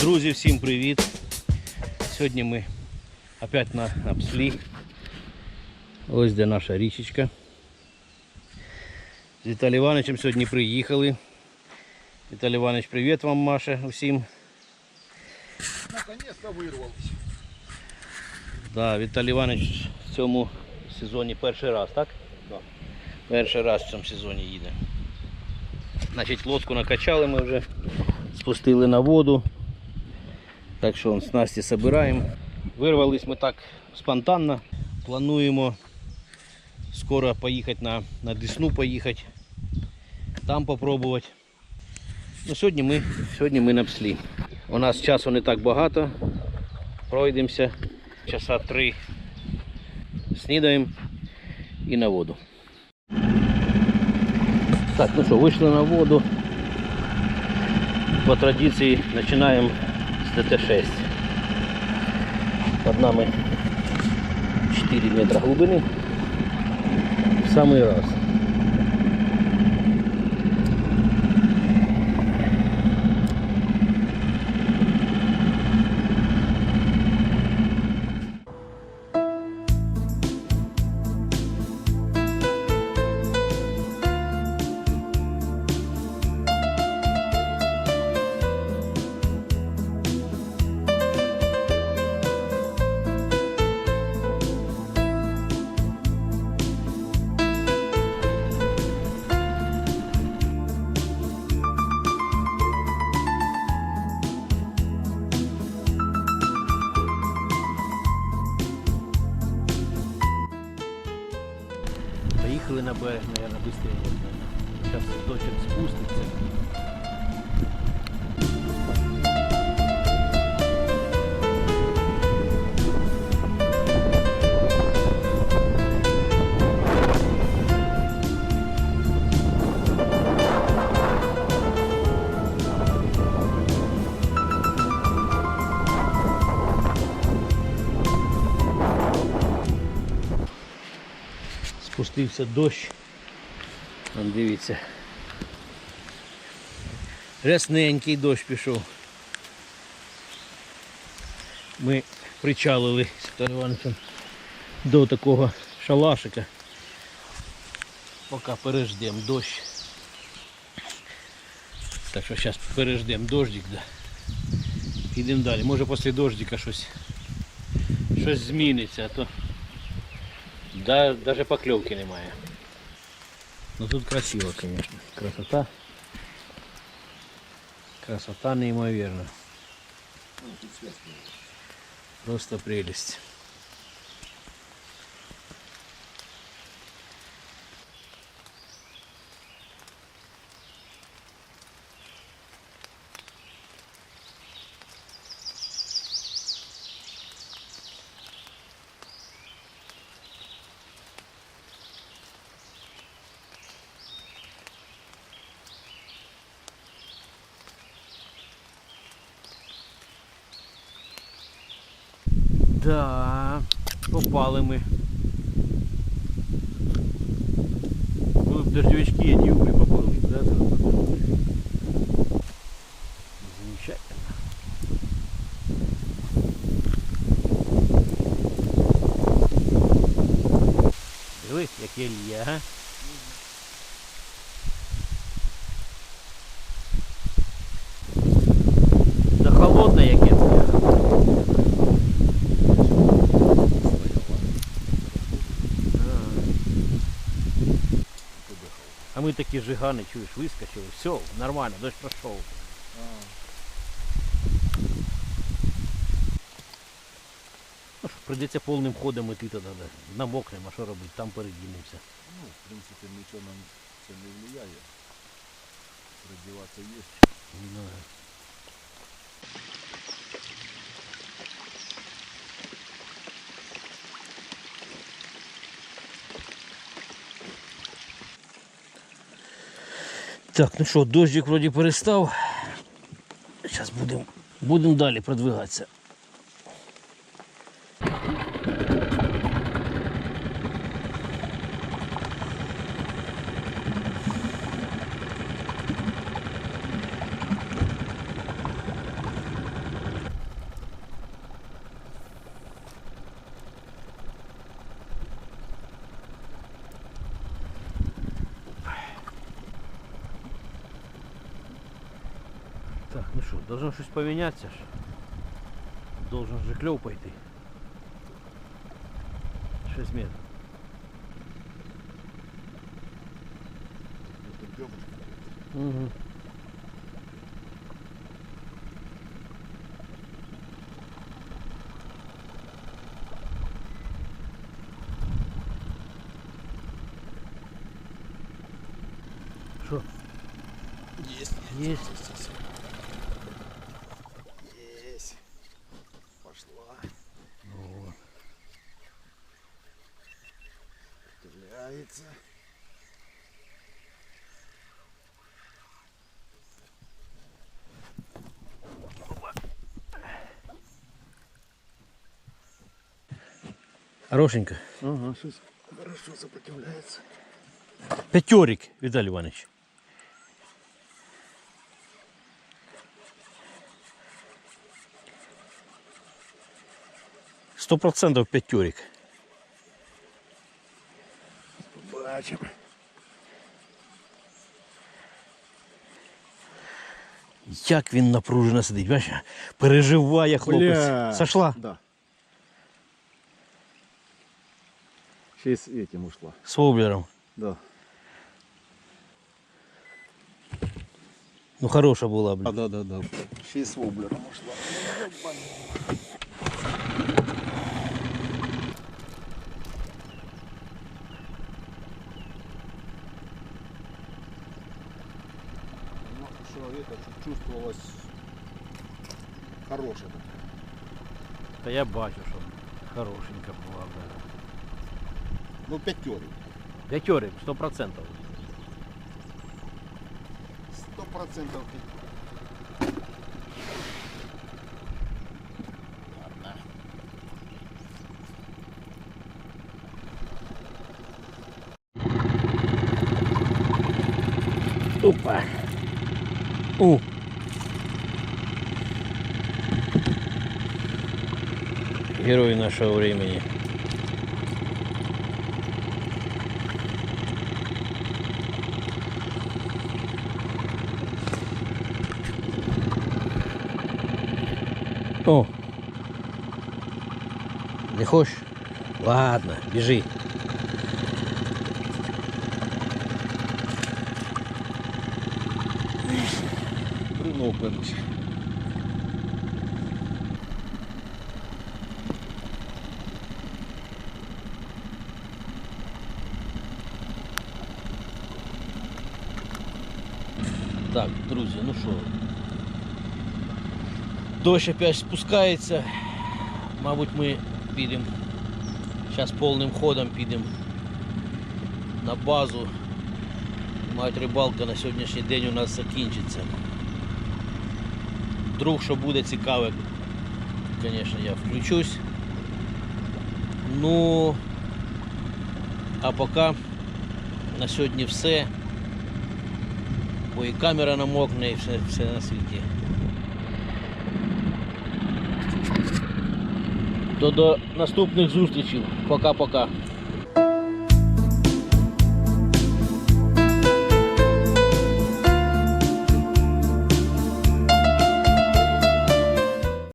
Друзі, всім привіт! Сьогодні ми опять на, пслі. Ось де наша річечка. З Віталієм Івановичем сьогодні приїхали. Віталій Іванович, привіт вам, Маша, усім. Наконец-то вырвался. Да, Віталій Іванович в цьому сезоні перший раз, так? Да. Перший раз в цьому сезоні їде. Значить, лодку накачали ми вже, спустили на воду. Так що он, снасті збираємо. Вирвались ми так спонтанно. Плануємо скоро поїхати на, на Десну поїхати. Там попробувати. Ну, сьогодні, ми, сьогодні ми на пслі. У нас часу не так багато. Пройдемося. Часа три снідаємо і на воду. Так, ну що, вийшли на воду. По традиції починаємо з ТТ-6. Под нами 4 метра глубины. В самый раз. Зараз дочок спуститься. Спустився дощ. Вон дивіться. Рясненький дощ пішов. Ми причалили з Віталієм Івановичем до такого шалашика. Поки переждемо дощ. Так що зараз переждемо дождик, да. Підемо далі. Може після дождика щось, щось зміниться, а то да, даже поклевки немає. Ну тут красиво, конечно. Красота. Красота неимоверна. Просто прелесть. Да, попали ми. Були б дождевички, які ми попали. Да, зразу? Замечательно. Дивись, як є лія, ага. Да холодне яке це. А ми такі жигани, чуєш, вискочили. Все, нормально, дощ пройшов. Ну, що, прийдеться повним ходом іти тоді. да. Намокнемо, а що робити, там передінемося. Ну, в принципе, ничего нам це не влияет. Раздеваться есть. Ну, Так, ну що, дощик вроді перестав. Зараз будемо будем далі продвигатися. Так, ну що, должно щось помінятися ж. Должен же кльов пойти. 6 метрів. Угу. Что? Есть. Есть. Есть. Стреляется. Хорошенько. Ага, хорошо сопротивляется. Пятерик, Виталий Иванович. Сто процентов пятерик. Побачим. Як він напружено сидить, бачиш? Переживає хлопець. Бля. Сошла Да. Ще й з этим ушла. з воблером. Да. Ну хороша була, А, блін. да, да, да. Ще й з воблером ушла. чувствувалось хороше Да я бачу, что хорошенько була, да. Ну, п'ятьорів. П'ятьорів, 100%. Сто процентов Опа. О, Герой нашего времени. О. Не хочешь? Ладно, бежи. Брунов, короче. Так, друзі, ну що. Дощ опять спускається. Мабуть, ми підемо. Зараз повним ходом підемо на базу. Мать рибалка на сьогоднішній день у нас закінчиться. Вдруг, що буде цікаве, звісно, я включусь. Ну, а поки на сьогодні все. Бо і камера намокне, і все, все на світі. То до наступних зустрічей. Пока-пока.